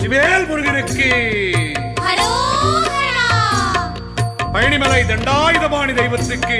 வெற்றிவேல் முருகனுக்கு. பழனிமலை தண்டாயுதபாணி தெய்வத்துக்கு.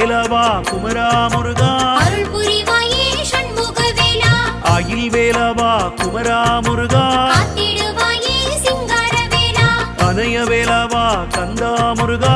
வேலவா குமரா முருகா. அகில் வேலவா குமரா முருகா. அணைய வேலவா கந்தா முருகா.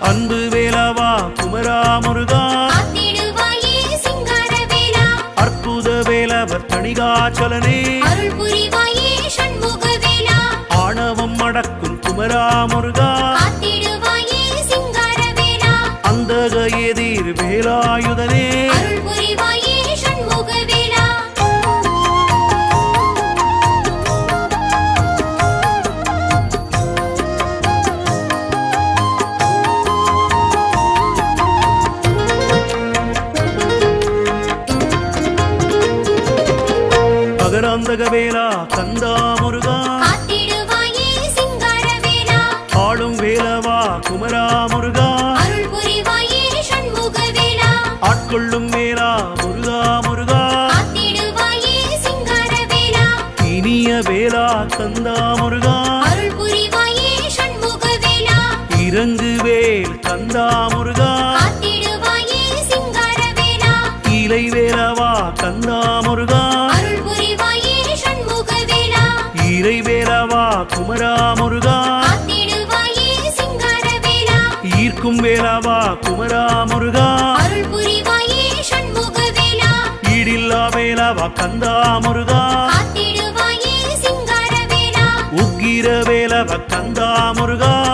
அன்பு வேலவா குமரா முருகா. அற்புத வேலவர் தணிகாச்சலனே. ஆணவம் அடக்கும் குமரா முருகா. வேலாயுதனே மகராந்தக வேலா கந்தா முருகா குமரா முருகா. ஈர்க்கும் வேலாவா குமரா முருகா. ஈடில்லா வேலாவா கந்தா முருகா. உக்கிர வேலாவா கந்தா முருகா.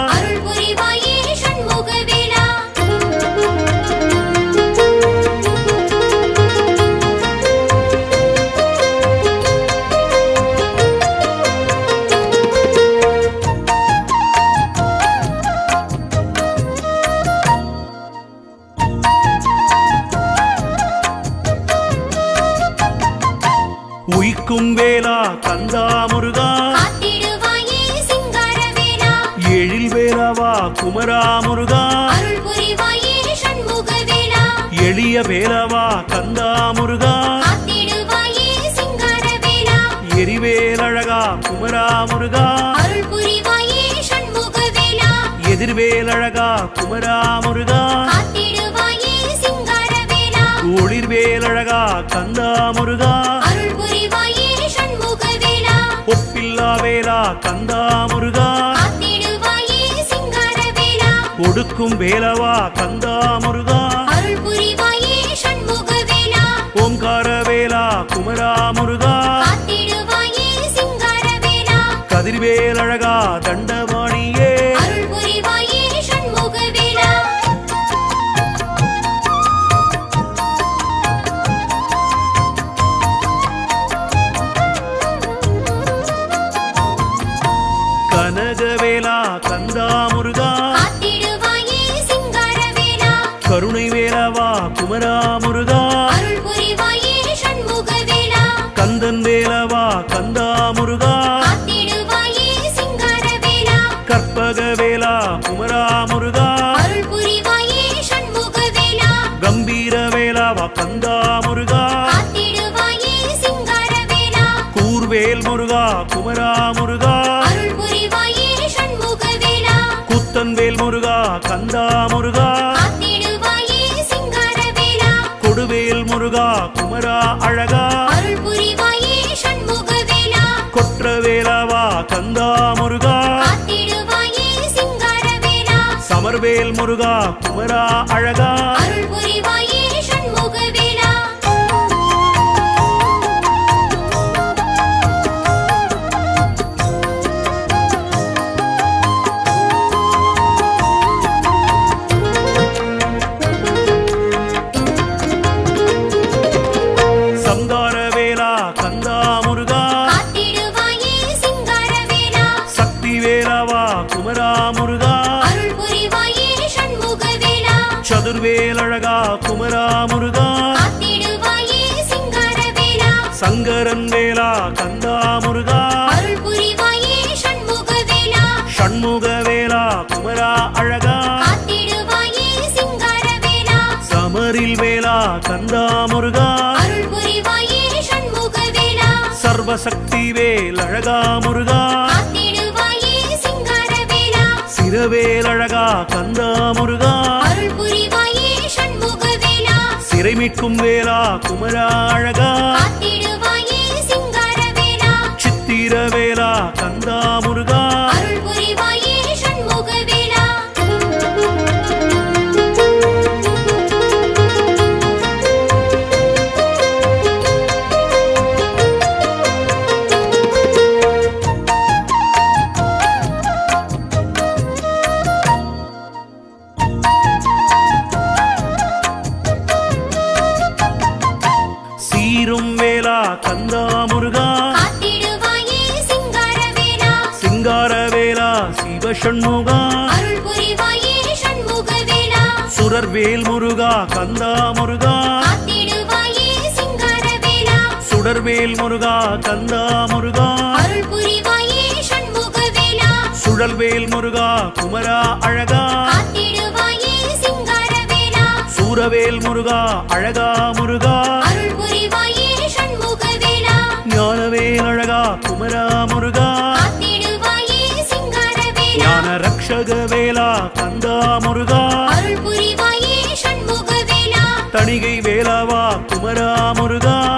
அழகா குமரா முருகா. ஒளிர்வேல் அழகா கந்தா முருகா. ஒப்பில்லா வேலா கந்தா முருகா. கொடுக்கும் வேலவா கந்தா முருகா. ஓங்கார வேலா குமரா முருகா. கதிர்வேல் தண்ட கந்தா முருகா. கொடுவேல் முருகா குமரா அழகா. கொற்றவேலவா கந்தா முருகா. சமர்வேல் முருகா குமரா அழகா. சிரவேலழகா கந்தா முருகா சிறை மீட்கும் வேலா குமரா அழகா சித்திர வேலா கந்தா முருகா முருகா சுடர்வேல் முருகா கந்தா முருகா சுழல்வேல் முருகா குமரா அழகா சூரவேல் முருகா அழகா முருகா ஞானவேல் அழகா குமரா முருகா ஞான ரக்ஷக வேலா கந்தா முருகா அருள் புரிவாயே சண்முகவேலா. தணிகை வேலாவா குமரா முருகா.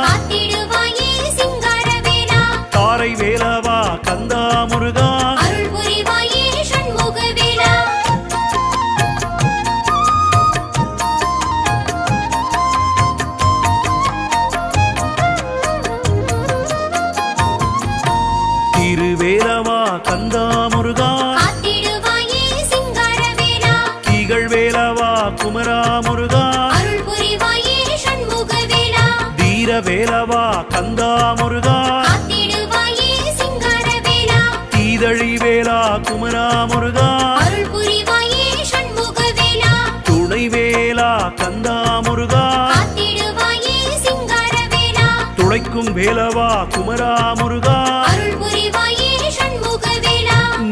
முருகா தீதழி வேலா குமரா முருகா துணை வேலா கந்தா முருகா துளைக்கும் வேலவா குமரா முருகா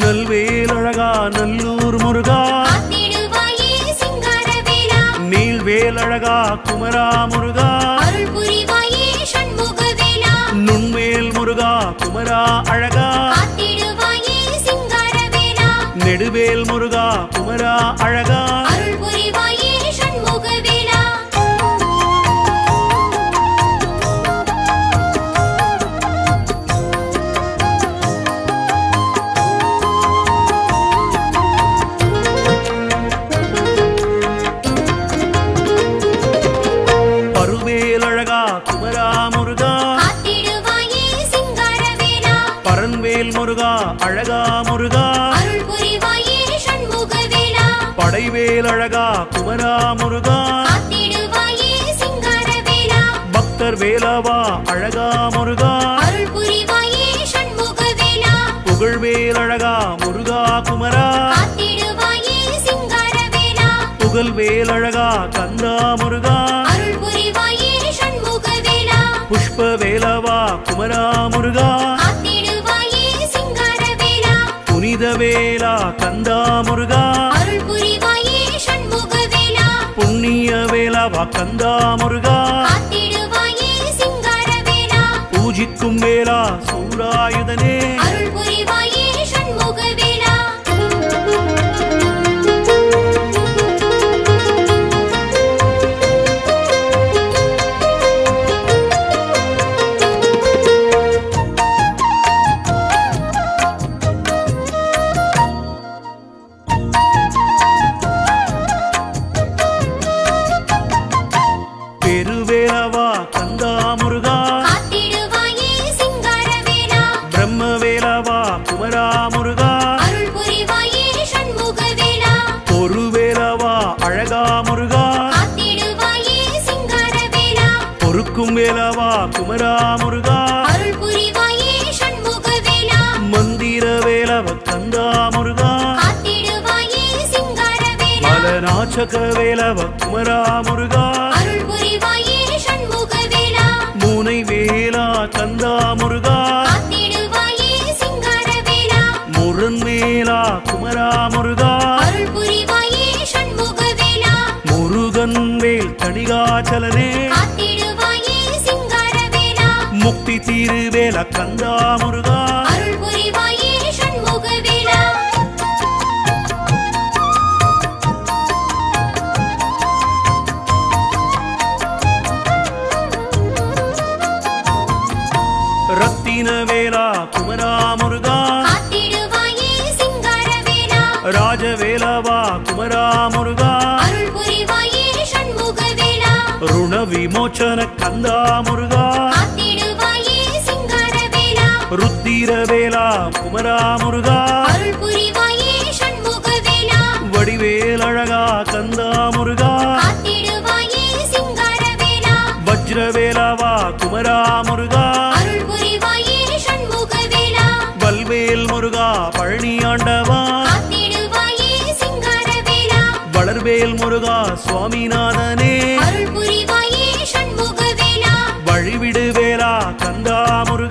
நல்வேலழகா நல்லூர் முருகா நீள்வேலழகா குமரா முருகா குமரா அழகா. நெடுவேல் முருகா குமரா அழகா. படைவேல் அழகா குமரா முருகா. பக்தர் வேலவா அழகா முருகா. புகழ்வேல் அழகா முருகா குமரா. புகழ்வேல் அழகா கந்தா முருகா. புஷ்ப வேலவா குமரா முருகா. புனித வேலா கந்தா முருகா. கந்தா முருகா. பூஜிக்கும் வேலா சூராயுதனே. வாஞ்சக வேலவ குமரா முருகா. மூனை வேலா கந்தா முருகா. மோச்சன கந்தா முருகா. ருத்திரவேலா குமரா முருகா. வடிவேல் அழகா கந்தா முருகா. வஜ்ரவேலாவா குமரா முருகா. வல்வேல் முருகா பழனி ஆண்டவா. வளர்வேல் முருகா சுவாமிநாதனே. வழிவிடுவேலா கந்தாமுருகா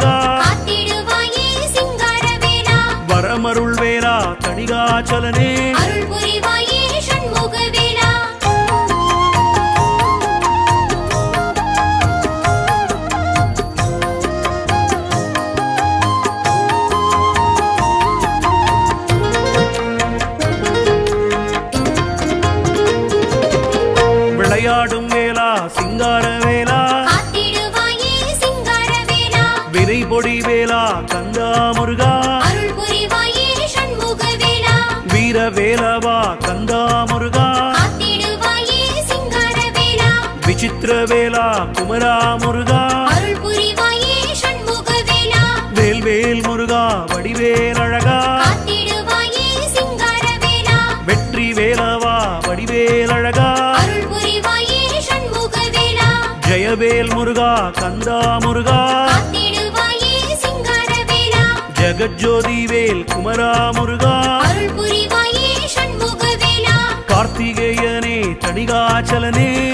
குமரா முருகா. வேல்வேல் முருகா வடிவேல் அழகா. வெற்றி வேலவா வடிவேல் அழகா. ஜெயவேல் முருகா கந்தா முருகா. ஜெகஜோதி வேல் குமரா முருகா. கார்த்திகேயனே தணிகாச்சலனே.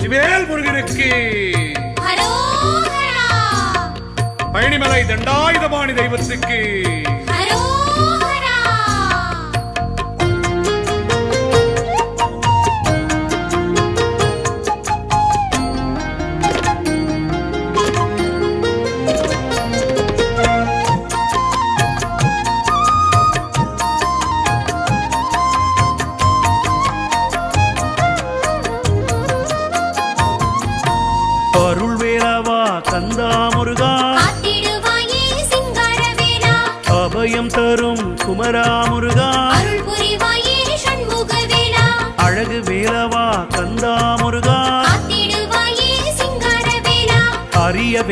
வெற்றிவேல் முருகனுக்கு. பழனிமலை தண்டாயுதபாணி தெய்வத்துக்கு.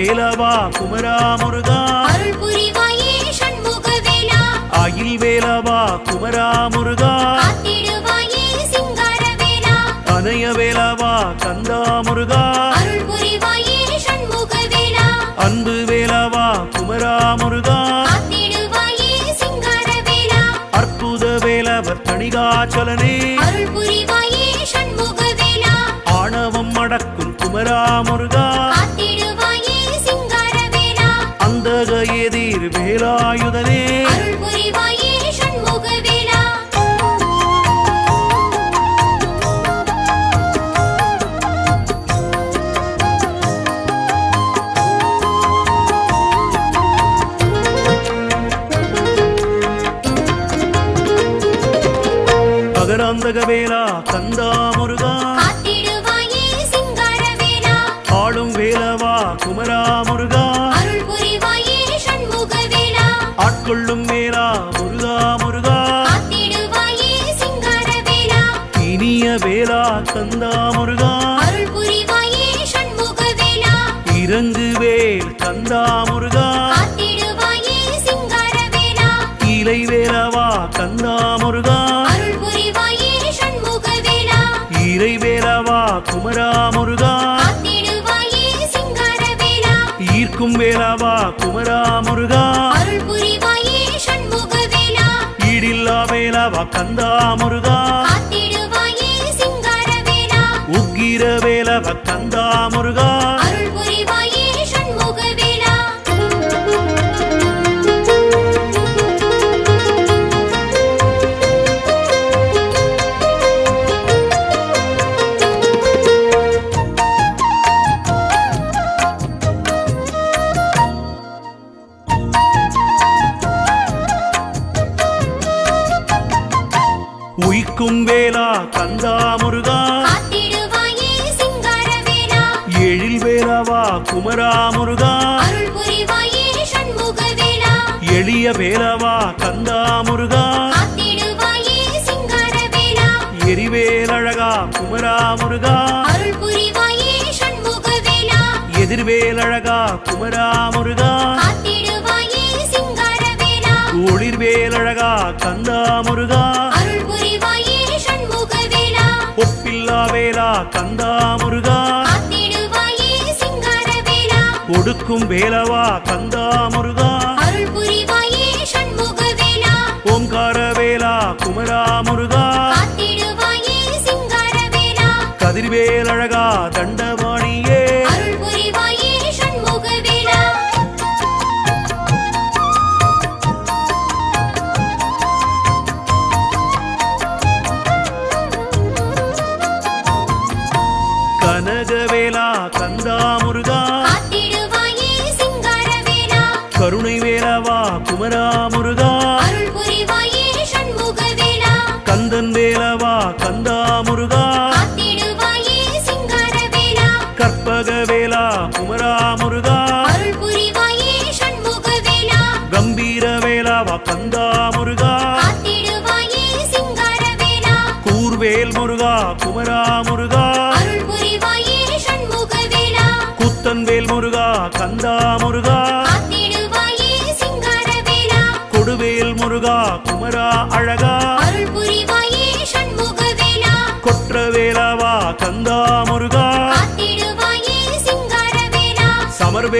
வேலவா குமரா முருகா. அயில் வேலவா குமரா முருகா. அணைய வேலவா கந்தா முருகா. அன்பு வேலவா குமரா முருகா. அற்புத வேலவர் தணிகாச்சலனே. ஆணவம் அடக்கும் குமரா முருகா. சிங்கராந்தகவேலா கந்தா முருகா. ஆளும் வேலவா குமரா முருகா. ஆட்கொள்ளும் மேலா முருகா முருகா. இனிய வேலா கந்தா முருகா. இறங்குவேல் கந்தா ராமரா முருகா ஈடில்லா வேலாவா கந்தா முருகா. உக்கிர வேலவ கந்தா முருகா. குமரா முருகா. ஒளிர்வேலழகா கந்தா முருகா. ஒப்பில்லா வேலா கந்தா முருகா. கொடுக்கும் வேலவா கந்தா முருகா. ஓங்கார வேலா குமரா முருகா. கதிர்வேலழகா தண்ட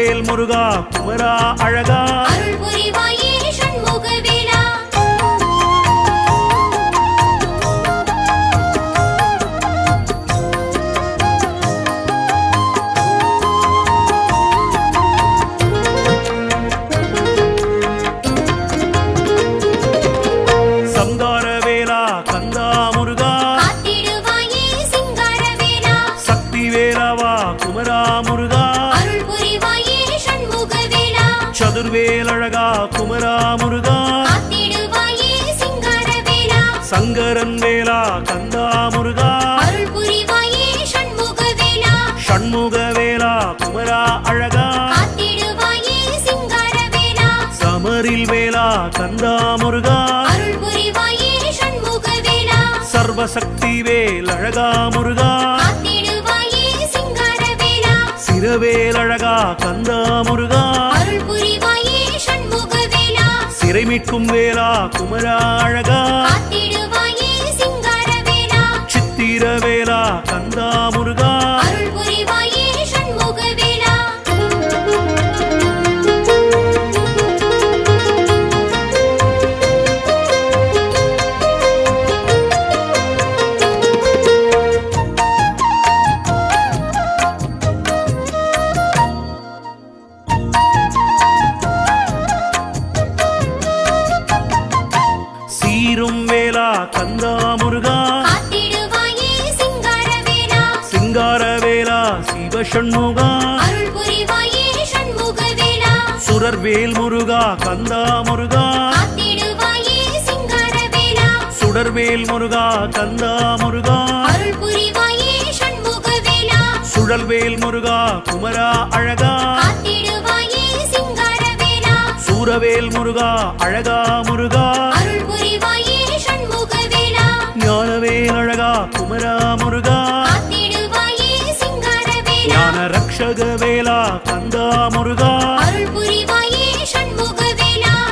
வேல் முருகா குமரா அழகா. வேலழகா கந்தா முருகா சிறை மீட்கும் வேலா குமரா அழகா சித்திர வேலா கந்தா முருகா கந்தா முருகா. சுடர்வேல் முருகா கந்தா முருகா. சுழல்வேல் முருகா குமரா அழகா. சூரவேல் முருகா அழகா முருகா. ஞானவேல் அழகா குமரா முருகா. ஞான ரக்ஷக வேலா கந்தா முருகா.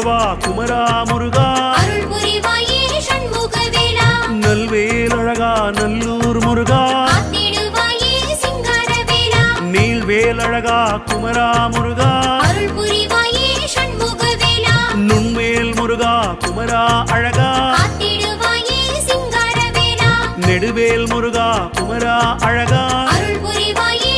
குமரவா குமரா முருகா. நல்வேல் அழகா நல்லூர் முருகா. நீல்வேல் அழகா குமரா முருகா. நுண்மேல் முருகா குமரா அழகா. நெடுவேல் முருகா குமரா அழகா. புரிவாயே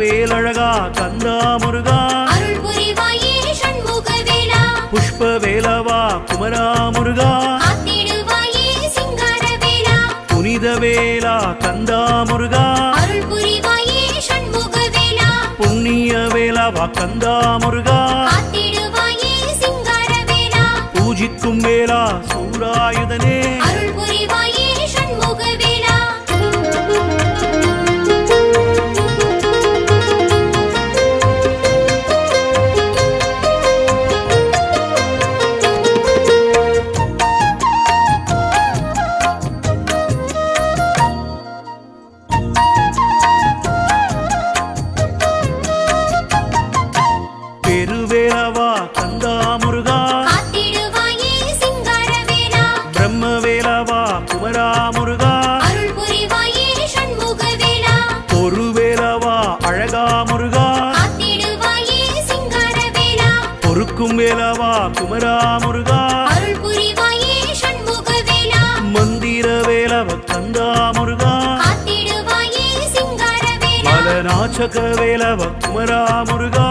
வேலழகா கந்தா முருகா. புஷ்ப வேலவா குமரா முருகா. புனித வேலா கந்தா முருகா. புண்ணிய வேலாவா கந்தா முருகா. பூஜிக்கும் வேலா சூராயுதனே. சகவேலவ குமரா முருகா.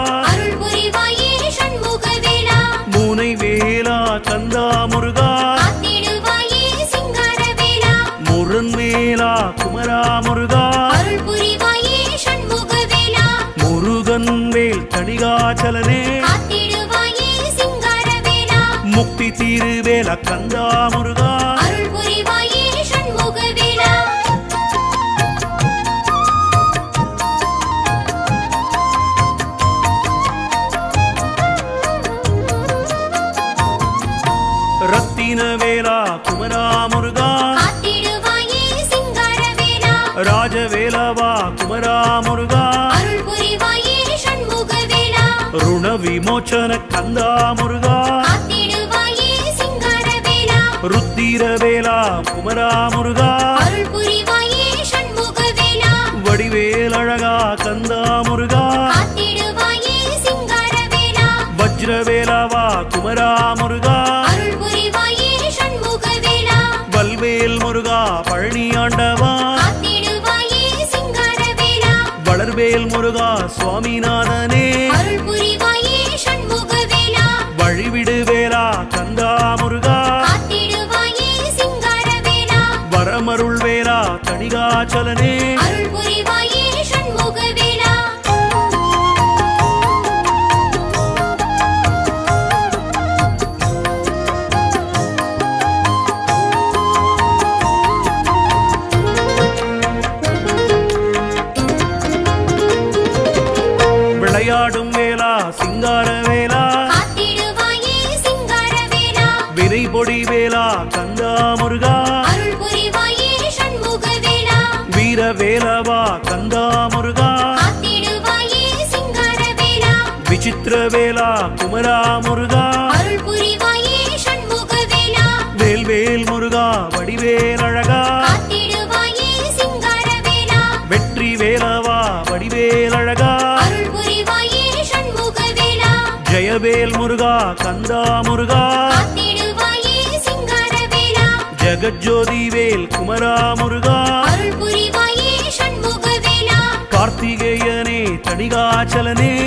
முனை வேலா கந்தா முருகா. முருன் வேலா குமரா முருகா. முருகன் மேல் தணிகாச்சலனே. முக்தி தீருவேல கந்தா முருகா. விமோச்சன கந்தா முருகா. ருத்திரவேலா குமரா முருகா. வடிவேல் அழகா கந்தா முருகா. வஜ்ரவேலாவா குமரா முருகா. வல்வேல் முருகா பழனி ஆண்டவா. வளர்வேல் முருகா சுவாமிநாதனே. அழிவிடுவேலா கந்தா முருகா. வரமருள் வேலா கணிகாச்சலனே கந்தா முருகா. ஜெகஜோதி வேல் குமரா முருகா. கார்த்திகேயனே தணிகாச்சலனே.